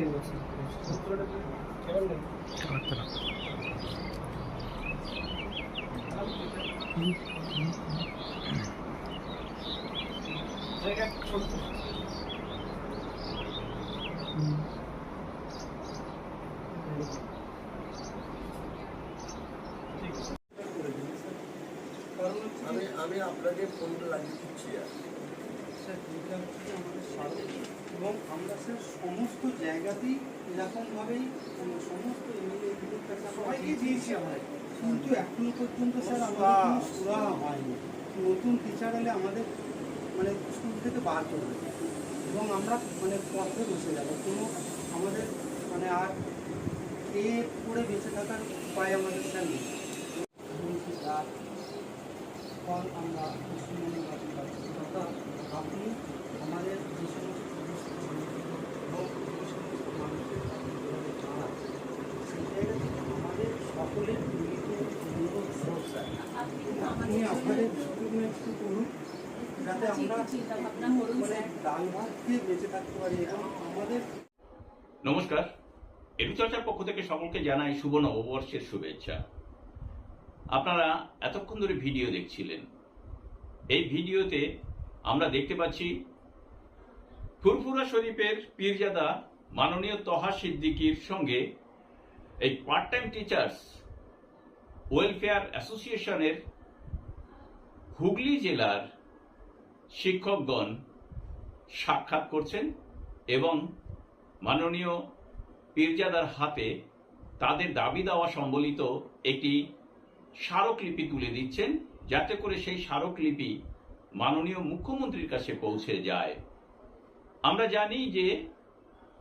তিন বছর আমি আমি আপনাকে ফোনটা লাগিয়ে দিচ্ছি আর স্যার হচ্ছে আমাদের এবং আমরা স্যার সমস্ত জায়গাতেই এরকমভাবেই সমস্ত এমএলএগুলোর কাছে সবাইকে দিয়েছি আমরা। কিন্তু এখনও পর্যন্ত স্যার আমাদের সুরা হয়নি। নতুন টিচার এলে আমাদের মানে স্কুল থেকে বার করবে। এবং আমরা মানে পথে বসে যাব। কোনো আমাদের মানে আর এ করে বেঁচে থাকার উপায় আমাদের স্যার নেই। আমরা পশ্চিমবঙ্গে আপনি আমাদের যে সমস্ত সকলের আপনি আপনাদের একটু করুন যাতে আমরা মানে ডাল ভাত বেঁচে থাকতে পারি এবং আমাদের নমস্কার। এডুচর্চার পক্ষ থেকে সকলকে জানাই শুভ নববর্ষের শুভেচ্ছা। আপনারা এতক্ষণ ধরে ভিডিও দেখছিলেন। এই ভিডিওতে আমরা দেখতে পাচ্ছি ফুরফুরা শরীফের পীরজাদা মাননীয় তহা সিদ্দিকির সঙ্গে এই পার্ট টাইম টিচার্স ওয়েলফেয়ার অ্যাসোসিয়েশনের হুগলি জেলার শিক্ষকগণ সাক্ষাৎ করছেন এবং মাননীয় পীরজাদার হাতে তাদের দাবি দেওয়া সম্বলিত একটি স্মারকলিপি তুলে দিচ্ছেন। যাতে করে সেই স্মারকলিপি মাননীয় মুখ্যমন্ত্রীর কাছে পৌঁছে যায়। আমরা জানি যে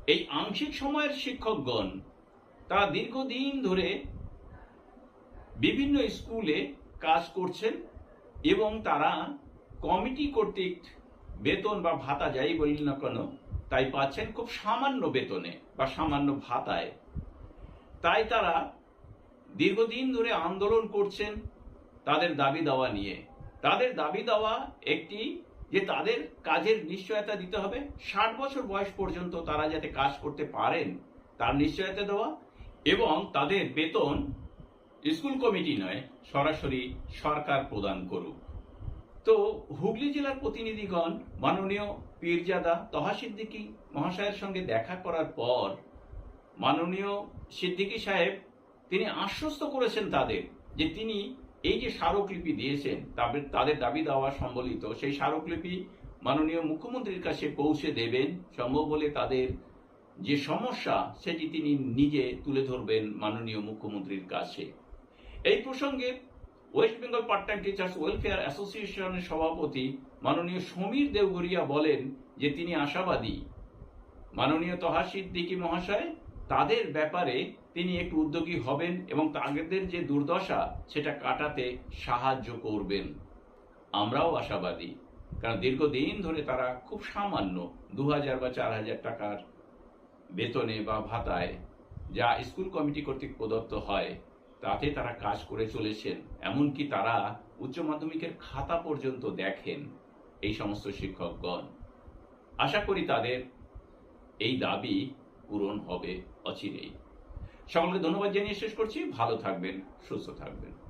এই আংশিক সময়ের শিক্ষকগণ, তারা দীর্ঘদিন ধরে বিভিন্ন স্কুলে কাজ করছেন এবং তারা কমিটি কর্তৃক বেতন বা ভাতা যাই বলি না কেন, তাই পাচ্ছেন খুব সামান্য বেতনে বা সামান্য ভাতায়। তাই তারা দীর্ঘদিন ধরে আন্দোলন করছেন তাদের দাবি দাওয়া নিয়ে। তাদের দাবি দেওয়া একটি যে তাদের কাজের নিশ্চয়তা দিতে হবে। ষাট বছর বয়স পর্যন্ত তারা যাতে কাজ করতে পারেন, তার নিশ্চয়তা দেওয়া এবং তাদের বেতন স্কুল কমিটি নয়, সরাসরি সরকার প্রদান করুক। তো হুগলি জেলার প্রতিনিধিগণ, মাননীয় পীরজাদা তহা সিদ্দিকী মহাশয়ের সঙ্গে দেখা করার পর মাননীয় সিদ্দিকী সাহেব তিনি আশ্বস্ত করেছেন তাদের যে তিনি এই যে স্মারকলিপি দিয়েছেন, তাদের তাদের দাবি দেওয়া সম্বলিত, সেই স্মারকলিপি মাননীয় মুখ্যমন্ত্রীর কাছে পৌঁছে দেবেন সম্ভব হলে তাদের যে সমস্যা সেটি তিনি নিজে তুলে ধরবেন মাননীয় মুখ্যমন্ত্রীর কাছে। এই প্রসঙ্গে West Bengal part time teachers welfare অ্যাসোসিয়েশনের সভাপতি মাননীয় সমীর দেওঘরিয়া বলেন যে তিনি আশাবাদী। মাননীয় তহা সিদ্দিকী মহাশয় তাদের ব্যাপারে তিনি একটু উদ্যোগী হবেন এবং তাদের যে দুর্দশা, সেটা কাটাতে সাহায্য করবেন। আমরাও আশাবাদী, কারণ দীর্ঘদিন ধরে তারা খুব সামান্য দু হাজার বা চার হাজার টাকার বেতনে বা ভাতায় যা স্কুল কমিটি কর্তৃক প্রদত্ত হয়, তাতে তারা কাজ করে চলেছেন। এমনকি তারা উচ্চ মাধ্যমিকের খাতা পর্যন্ত দেখেন এই সমস্ত শিক্ষকগণ। আশা করি তাদের এই দাবি পূরণ হবে অচিরেই। সকলকে ধন্যবাদ জানিয়ে শেষ করছি। ভালো থাকবেন সুস্থ থাকবেন।